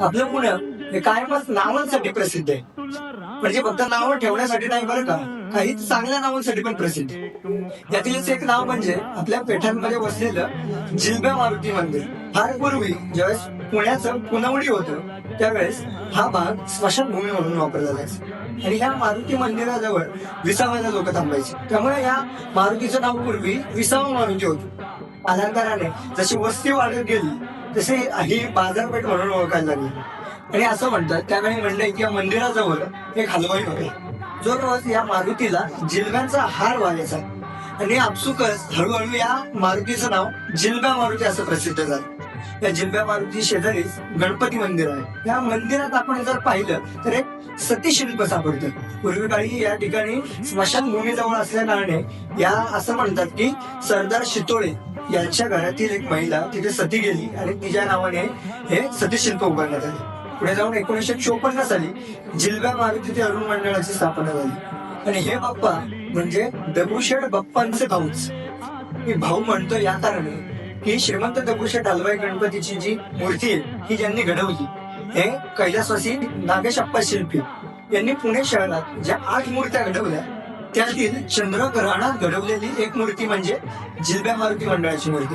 आपलं पुणे हे कायमच नावांसाठी प्रसिद्ध आहे. म्हणजे फक्त नावं ठेवण्यासाठी नाही बरं का काही चांगल्या नावांसाठी पण प्रसिद्ध आहे. यातीलच एक नाव म्हणजे आपल्या पेठांमध्ये वसलेलं जिलब्या मारुती मंदिर. फार पूर्वी ज्यावेळेस पुण्याचं पुनवडी होतं त्यावेळेस हा भाग स्मशानभूमी म्हणून वापरला जायचा. आणि या मारुती मंदिराजवळ विसावायला लोक थांबायचे. त्यामुळे या मारुतीचं नाव पूर्वी विसावा मारुती होतं. कालांतराने जशी वस्ती वाढत गेली तसे ही बाजारपेठ म्हणून ओळखायला लागली. आणि असं म्हणतात त्यावेळी म्हणलंय की या मंदिराजवळ एक हलवाई होते. जो रोज या मारुतीला जिलब्यांचा हार व्हायचा आणि आपसुकच हळूहळू या मारुतीचं नाव जिल्ब्या मारुती असं प्रसिद्ध झालं. या जिल्ब्या मारुती शेजारीच गणपती मंदिर आहे. या मंदिरात आपण जर पाहिलं तर एक सतीशिल्प सापडतं पूर्वी काळी या ठिकाणी स्मशानभूमीजवळ असल्या कारणे या असं म्हणतात की सरदार शितोळे यांच्या घरातील एक महिला तिथे सती गेली आणि तिच्या नावाने हे सतीशिल्प उभारण्यात आले. पुढे जाऊन एकोणीसशे चोपन्न साली जिल्हा मारुती अरुण मंडळाची स्थापना झाली. आणि हे बाप्पा म्हणजे दगडूशेठ बाप्पांचे भाऊच. मी भाऊ म्हणतो या कारणे ही श्रीमंत दगडूशेठ हलवाई गणपतीची जी मूर्ती आहे ही ज्यांनी घडवली हे कैलासवासी नागेशप्पा शिल्पी यांनी पुणे शहरात ज्या आठ मूर्त्या घडवल्या त्यातील चंद्रक घडवलेली एक मूर्ती म्हणजे जिल्ब्या मारुती मंडळाची मूर्ती.